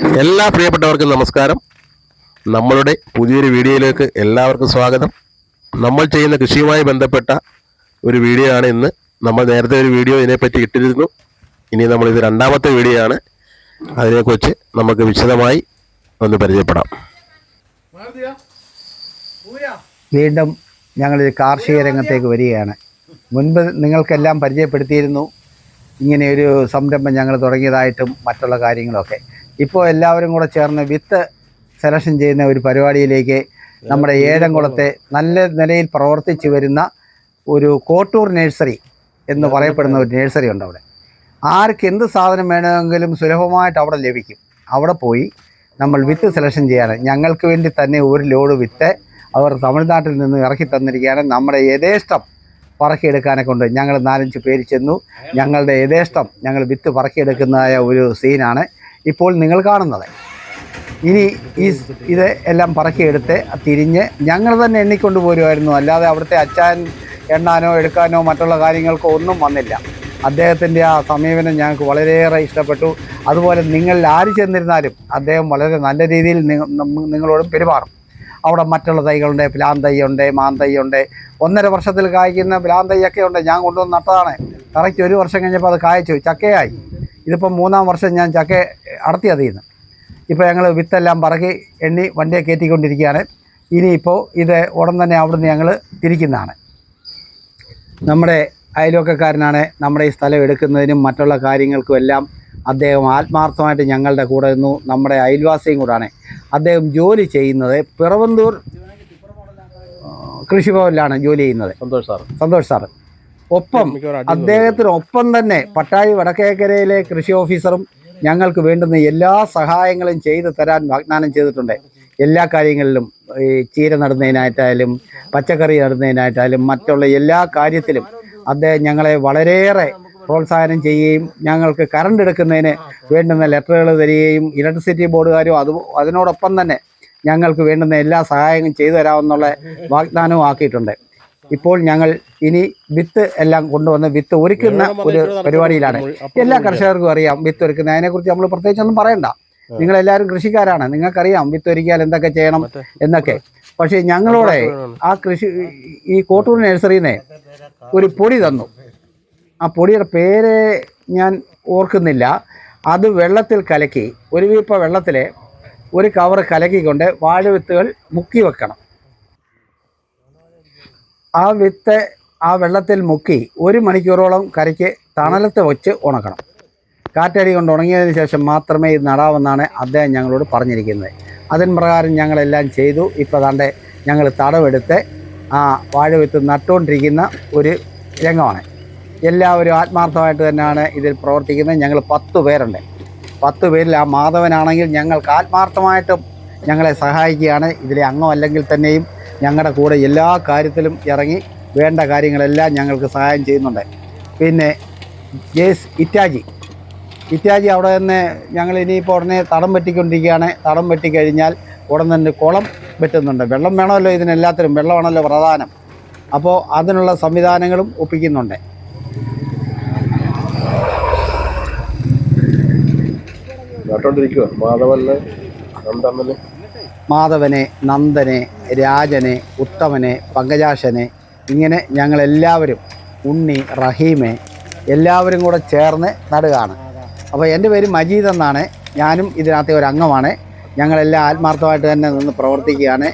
എല്ലാ പ്രിയപ്പെട്ടവർക്കും നമസ്കാരം. നമ്മളുടെ പുതിയൊരു വീഡിയോയിലേക്ക് എല്ലാവർക്കും സ്വാഗതം. നമ്മൾ ചെയ്യുന്ന കൃഷിയുമായി ബന്ധപ്പെട്ട ഒരു വീഡിയോ ആണ് ഇന്ന്. നമ്മൾ നേരത്തെ ഒരു വീഡിയോ ഇതിനെപ്പറ്റി ഇട്ടിരുന്നു. ഇനി നമ്മൾ ഇത് രണ്ടാമത്തെ വീഡിയോ ആണ്. അതിനെക്കുറിച്ച് നമുക്ക് വിശദമായി ഒന്ന് പരിചയപ്പെടാം. വീണ്ടും ഞങ്ങൾ കാർഷിക രംഗത്തേക്ക് വരികയാണ്. മുൻപ് നിങ്ങൾക്കെല്ലാം പരിചയപ്പെടുത്തിയിരുന്നു. ഇങ്ങനെയൊരു സംരംഭം ഞങ്ങൾ തുടങ്ങിയതായിട്ടും മറ്റുള്ള കാര്യങ്ങളൊക്കെ. ഇപ്പോൾ എല്ലാവരും കൂടെ ചേർന്ന് വിത്ത് സെലക്ഷൻ ചെയ്യുന്ന ഒരു പരിപാടിയിലേക്ക് നമ്മുടെ ഏഴംകുളത്തെ നല്ല നിലയിൽ പ്രവർത്തിച്ചു വരുന്ന ഒരു കോട്ടൂർ നഴ്സറി എന്ന് പറയപ്പെടുന്ന ഒരു നഴ്സറി ഉണ്ട് അവിടെ. ആർക്ക് എന്ത് സാധനം വേണമെങ്കിലും സുലഭമായിട്ട് അവിടെ ലഭിക്കും. അവിടെ പോയി നമ്മൾ വിത്ത് സെലക്ഷൻ ചെയ്യാണ്. ഞങ്ങൾക്ക് വേണ്ടി തന്നെ ഒരു ലോഡ് വിത്ത് അവർ തമിഴ്നാട്ടിൽ നിന്ന് ഇറക്കി തന്നിരിക്കുകയാണ്. നമ്മുടെ യഥേഷ്ടം പറക്കിയെടുക്കാനെ കൊണ്ട് ഞങ്ങൾ നാലഞ്ച് പേര് ചെന്നു. ഞങ്ങളുടെ യഥേഷ്ടം ഞങ്ങൾ വിത്ത് പറക്കിയെടുക്കുന്നതായ ഒരു സീനാണ്. ഇപ്പോൾ നിങ്ങൾ കാണുന്നത്. ഇനി ഈ ഇത് എല്ലാം പറക്കിയെടുത്ത് തിരിഞ്ഞ് ഞങ്ങൾ തന്നെ എണ്ണിക്കൊണ്ട് പോരുമായിരുന്നു അല്ലാതെ അവിടുത്തെ അച്ചാൻ എണ്ണാനോ എടുക്കാനോ മറ്റുള്ള കാര്യങ്ങൾക്കോ ഒന്നും വന്നില്ല. അദ്ദേഹത്തിന്റെ ആ സമീപനം ഞങ്ങൾക്ക് വളരെയേറെ ഇഷ്ടപ്പെട്ടു. അതുപോലെ നിങ്ങൾ ആര് ചെന്നിരുന്നാലും അദ്ദേഹം വളരെ നല്ല രീതിയിൽ നിങ്ങളോടും പെരുമാറും. അവിടെ മറ്റുള്ള തൈകളുണ്ട് പ്ലാൻ തൈയുണ്ട് മാൻ തൈയുണ്ട്. ഒന്നര വർഷത്തിൽ കായ്ക്കുന്ന പ്ലാൻ തൈയൊക്കെ ഉണ്ട്. ഞാൻ കൊണ്ടുവന്ന് നട്ടതാണ്. കറക്റ്റ് ഒരു വർഷം കഴിഞ്ഞപ്പോൾ അത് കായ്ച്ചു. ചക്കയായി. ഇതിപ്പം മൂന്നാം വർഷം ഞാൻ ചക്ക അടത്തി അതിന്ന് ഇപ്പോൾ ഞങ്ങൾ വിത്തെല്ലാം പറക്കി എണ്ണി വണ്ടിയെ കയറ്റിക്കൊണ്ടിരിക്കുകയാണ്. ഇനിയിപ്പോൾ ഇത് ഉടൻ തന്നെ അവിടുന്ന് ഞങ്ങൾ തിരിക്കുന്നതാണ്. നമ്മുടെ അയൽവക്കക്കാരനാണ് നമ്മുടെ ഈ സ്ഥലം എടുക്കുന്നതിനും മറ്റുള്ള കാര്യങ്ങൾക്കും എല്ലാം അദ്ദേഹം ആത്മാർത്ഥമായിട്ട് ഞങ്ങളുടെ കൂടെ നിന്നു. നമ്മുടെ അയൽവാസിയും കൂടാണ്. അദ്ദേഹം ജോലി ചെയ്യുന്നത് പിറവന്തൂർ കൃഷിഭവനിലാണ് ജോലി ചെയ്യുന്നത്. Santhosh sir Santhosh sir. ഒപ്പം അദ്ദേഹത്തിനൊപ്പം തന്നെ പട്ടാഴി വടക്കേക്കരയിലെ കൃഷി ഓഫീസറും ഞങ്ങൾക്ക് വേണ്ടുന്ന എല്ലാ സഹായങ്ങളും ചെയ്തു തരാൻ വാഗ്ദാനം ചെയ്തിട്ടുണ്ട്. എല്ലാ കാര്യങ്ങളിലും ഈ ചീര നടുന്നതിനായിട്ടായാലും പച്ചക്കറി നടുന്നതിനായിട്ടായാലും മറ്റുള്ള എല്ലാ കാര്യത്തിലും അദ്ദേഹം ഞങ്ങളെ വളരെയേറെ പ്രോത്സാഹനം ചെയ്യുകയും ഞങ്ങൾക്ക് കറണ്ട് എടുക്കുന്നതിന് വേണ്ടുന്ന ലെറ്ററുകൾ തരികയും ഇലക്ട്രിസിറ്റി ബോർഡുകാരും അത് അതിനോടൊപ്പം തന്നെ ഞങ്ങൾക്ക് വേണ്ടുന്ന എല്ലാ സഹായങ്ങളും ചെയ്തു തരാമെന്നുള്ള വാഗ്ദാനവും ആക്കിയിട്ടുണ്ട്. ഇപ്പോൾ ഞങ്ങൾ ഇനി വിത്ത് എല്ലാം കൊണ്ടുവന്ന് വിത്ത് ഒരുക്കുന്ന ഒരു പരിപാടിയിലാണ്. എല്ലാ കർഷകർക്കും അറിയാം വിത്ത് ഒരുക്കുന്ന. അതിനെക്കുറിച്ച് നമ്മൾ പ്രത്യേകിച്ചൊന്നും പറയണ്ട. നിങ്ങൾ നിങ്ങളെല്ലാവരും കൃഷിക്കാരാണ്. നിങ്ങൾക്കറിയാം വിത്ത് ഒരുക്കിയാൽ എന്തൊക്കെ ചെയ്യണം എന്നൊക്കെ. പക്ഷേ ഞങ്ങളോടെ ആ കൃഷി ഈ കോട്ടൂർ നഴ്സറിനെ ഒരു പൊടി തന്നു. ആ പൊടിയുടെ പേര് ഞാൻ ഓർക്കുന്നില്ല. അത് വെള്ളത്തിൽ കലക്കി ഒരു വീപ്പ വെള്ളത്തിൽ ഒരു കവർ കലക്കിക്കൊണ്ട് വാഴവിത്തുകൾ മുക്കി വെക്കണം. ആ വിത്ത് ആ വെള്ളത്തിൽ മുക്കി ഒരു മണിക്കൂറോളം കരയ്ക്ക് തണലത്ത് വെച്ച് ഉണക്കണം. കാറ്റടി കൊണ്ട് ഉണങ്ങിയതിന് ശേഷം മാത്രമേ ഇത് നടാവെന്നാണ് അദ്ദേഹം ഞങ്ങളോട് പറഞ്ഞിരിക്കുന്നത്. അതിന് പ്രകാരം ഞങ്ങളെല്ലാം ചെയ്തു. ഇപ്പോൾ താണ്ടെ ഞങ്ങൾ തടവെടുത്ത് ആ വാഴവിത്ത് നട്ടുകൊണ്ടിരിക്കുന്ന ഒരു രംഗമാണ്. എല്ലാവരും ആത്മാർത്ഥമായിട്ട് തന്നെയാണ് ഇതിൽ പ്രവർത്തിക്കുന്നത്. ഞങ്ങൾ പത്ത് പേരുണ്ട്. പത്ത് പേരിൽ ആ മാധവനാണെങ്കിൽ ഞങ്ങൾക്ക് ആത്മാർത്ഥമായിട്ടും ഞങ്ങളെ സഹായിക്കുകയാണ്. ഇതിലെ അംഗമല്ലെങ്കിൽ തന്നെയും ഞങ്ങളുടെ കൂടെ എല്ലാ കാര്യത്തിലും ഇറങ്ങി വേണ്ട കാര്യങ്ങളെല്ലാം ഞങ്ങൾക്ക് സഹായം ചെയ്യുന്നുണ്ട്. പിന്നെ ജേസ് ഇറ്റാജി. ഇറ്റാജി അവിടെ നിന്ന് ഞങ്ങൾ ഇനിയിപ്പോൾ ഉടനെ തടം വെട്ടിക്കൊണ്ടിരിക്കുകയാണ്. തടം വെട്ടിക്കഴിഞ്ഞാൽ ഉടൻ തന്നെ കുളം വെട്ടുന്നുണ്ട്. വെള്ളം വേണമല്ലോ ഇതിനെല്ലാത്തിനും. വെള്ളമാണല്ലോ പ്രധാനം. അപ്പോൾ അതിനുള്ള സംവിധാനങ്ങളും ഒപ്പിക്കുന്നുണ്ട്. കേട്ടോണ്ടിരിക്കുക മാധവന് നന്ദമ്മന് മാധവനെ നന്ദനെ രാജനെ ഉത്തമനെ പങ്കജാശനെ ഇങ്ങനെ ഞങ്ങളെല്ലാവരും ഉണ്ണി റഹീമെ എല്ലാവരും കൂടെ ചേർന്ന് നടുകയാണ്. അപ്പോൾ എന്റെ പേര് മജീദ് എന്നാണ്. ഞാനും ഇതിനകത്തെ ഒരു അംഗമാണ്. ഞങ്ങളെല്ലാം ആത്മാർത്ഥമായിട്ട് തന്നെ നിന്ന് പ്രവർത്തിക്കുകയാണ്.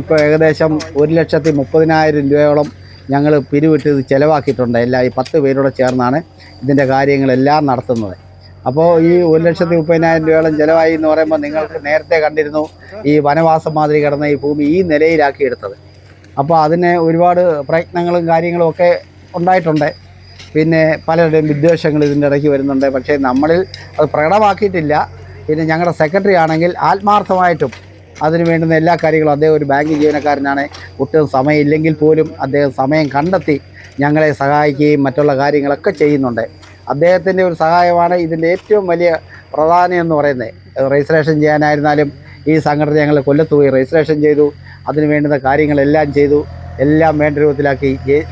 ഇപ്പോൾ ഏകദേശം ഒരു ലക്ഷത്തി മുപ്പതിനായിരം രൂപയോളം ഞങ്ങൾ പിരിവിട്ട് ഇത് ചിലവാക്കിയിട്ടുണ്ട്. എല്ലാ ഈ പത്ത് പേരോടെ ചേർന്നാണ് ഇതിന്റെ കാര്യങ്ങളെല്ലാം നടത്തുന്നത്. അപ്പോൾ ഈ ഒരു ലക്ഷത്തി മുപ്പതിനായിരം രൂപയോളം ചിലവായി എന്ന് പറയുമ്പോൾ നിങ്ങൾക്ക് നേരത്തെ കണ്ടിരുന്നു ഈ വനവാസം മാതിരി കിടന്ന ഈ ഭൂമി ഈ നിലയിലാക്കി എടുത്തത്. അപ്പോൾ അതിന് ഒരുപാട് പ്രയത്നങ്ങളും കാര്യങ്ങളും ഒക്കെ ഉണ്ടായിട്ടുണ്ട്. പിന്നെ പലരുടെയും വിദ്വേഷങ്ങൾ ഇതിന്റെ ഇടയ്ക്ക് വരുന്നുണ്ട്. പക്ഷേ നമ്മളിൽ അത് പ്രകടമാക്കിയിട്ടില്ല. പിന്നെ ഞങ്ങളുടെ സെക്രട്ടറി ആണെങ്കിൽ ആത്മാർത്ഥമായിട്ടും അതിന് വേണ്ടുന്ന എല്ലാ കാര്യങ്ങളും അദ്ദേഹം ഒരു ബാങ്ക് ജീവനക്കാരനാണ്. ഒട്ടും സമയമില്ലെങ്കിൽ പോലും അദ്ദേഹം സമയം കണ്ടെത്തി ഞങ്ങളെ സഹായിക്കുകയും മറ്റുള്ള കാര്യങ്ങളൊക്കെ ചെയ്യുന്നുണ്ട്. അദ്ദേഹത്തിന്റെ ഒരു സഹായമാണ് ഇതിന്റെ ഏറ്റവും വലിയ പ്രധാനം എന്ന് പറയുന്നത്. രജിസ്ട്രേഷൻ ചെയ്യാനായിരുന്നാലും ഈ സംഘടന ഞങ്ങൾ കൊല്ലത്ത് പോയി രജിസ്ട്രേഷൻ ചെയ്തു. അതിന് വേണ്ടുന്ന കാര്യങ്ങളെല്ലാം ചെയ്തു. എല്ലാം വേണ്ട രൂപത്തിലാക്കി.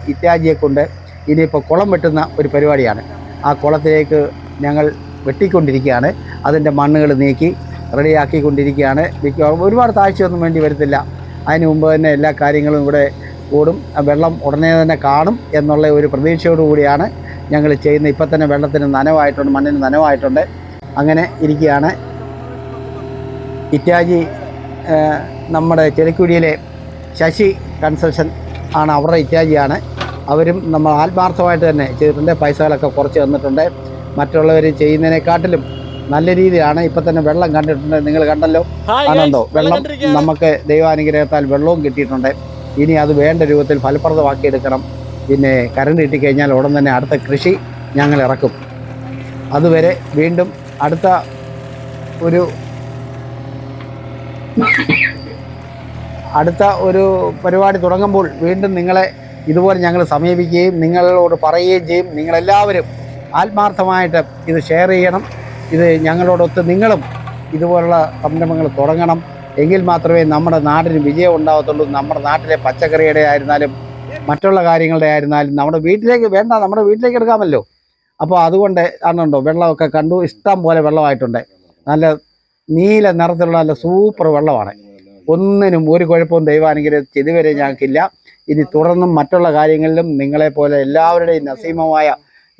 ഇത്യാജിയെ കൊണ്ട് ഇനിയിപ്പോൾ കുളം വെട്ടുന്ന ഒരു പരിപാടിയാണ്. ആ കുളത്തിലേക്ക് ഞങ്ങൾ വെട്ടിക്കൊണ്ടിരിക്കുകയാണ്. അതിന്റെ മണ്ണുകൾ നീക്കി റെഡിയാക്കിക്കൊണ്ടിരിക്കുകയാണ്. മിക്കവാറും ഒരുപാട് താഴ്ചയൊന്നും വേണ്ടി വരത്തില്ല. അതിന് മുമ്പ് തന്നെ എല്ലാ കാര്യങ്ങളും ഇവിടെ കൂടും. വെള്ളം ഉടനെ തന്നെ കാണും എന്നുള്ള ഒരു പ്രതീക്ഷയോടു കൂടിയാണ് ഞങ്ങൾ ചെയ്യുന്ന ഇപ്പം തന്നെ വെള്ളത്തിന് നനവായിട്ടുണ്ട് മണ്ണിന് നനവായിട്ടുണ്ട്. അങ്ങനെ ഇരിക്കുകയാണ്. ഇറ്റാജി നമ്മുടെ ചെലിക്കുഴിയിലെ ശശി കൺസൾഷൻ ആണ് അവരുടെ ഇറ്റാജിയാണ്. അവരും നമ്മൾ ആത്മാർത്ഥമായിട്ട് തന്നെ ചെയ്തിട്ടുണ്ട്. പൈസകളൊക്കെ കുറച്ച് തന്നിട്ടുണ്ട്. മറ്റുള്ളവർ ചെയ്യുന്നതിനെക്കാട്ടിലും നല്ല രീതിയിലാണ് ഇപ്പം തന്നെ വെള്ളം കണ്ടിട്ടുണ്ട്. നിങ്ങൾ കണ്ടല്ലോ? ആണല്ലോ. വെള്ളം നമുക്ക് ദൈവാനുഗ്രഹത്താൽ വെള്ളവും കിട്ടിയിട്ടുണ്ട്. ഇനി അത് വേണ്ട രൂപത്തിൽ ഫലപ്രദമാക്കിയെടുക്കണം. പിന്നെ കറണ്ട് കിട്ടിക്കഴിഞ്ഞാൽ ഉടൻ തന്നെ അടുത്ത കൃഷി ഞങ്ങൾ ഇറക്കും. അതുവരെ വീണ്ടും അടുത്ത ഒരു അടുത്ത ഒരു പരിപാടി തുടങ്ങുമ്പോൾ വീണ്ടും നിങ്ങളെ ഇതുപോലെ ഞങ്ങൾ സമീപിക്കുകയും നിങ്ങളോട് പറയുകയും ചെയ്യും. നിങ്ങളെല്ലാവരും ആത്മാർത്ഥമായിട്ട് ഇത് ഷെയർ ചെയ്യണം. ഇത് ഞങ്ങളോടൊത്ത് നിങ്ങളും ഇതുപോലുള്ള സംരംഭങ്ങൾ തുടങ്ങണം. എങ്കിൽ മാത്രമേ നമ്മുടെ നാടിന് വിജയം ഉണ്ടാകത്തുള്ളൂ. നമ്മുടെ നാട്ടിലെ പച്ചക്കറിയുടെ ആയിരുന്നാലും മറ്റുള്ള കാര്യങ്ങളുടെ ആയിരുന്നാലും നമ്മുടെ വീട്ടിലേക്ക് വേണ്ട നമ്മുടെ വീട്ടിലേക്ക് എടുക്കാമല്ലോ. അപ്പോൾ അതുകൊണ്ട് ആണുണ്ടോ വെള്ളമൊക്കെ കണ്ടു ഇഷ്ടം പോലെ വെള്ളമായിട്ടുണ്ട്. നല്ല നീല നിറത്തിലുള്ള നല്ല സൂപ്പർ വെള്ളമാണ്. ഒന്നിനും ഒരു കുഴപ്പവും ദൈവാനുഗ്രഹിച്ച് ഇതുവരെ ഞങ്ങൾക്കില്ല. ഇനി തുടർന്നും മറ്റുള്ള കാര്യങ്ങളിലും നിങ്ങളെപ്പോലെ എല്ലാവരുടെയും നസീമമായ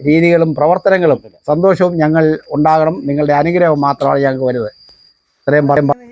രീതികളും പ്രവർത്തനങ്ങളും സന്തോഷവും ഞങ്ങൾ ഉണ്ടാകണം. നിങ്ങളുടെ അനുഗ്രഹം മാത്രമാണ് ഞങ്ങൾക്ക് വരുന്നത്. ഇത്രയും പറയുമ്പോൾ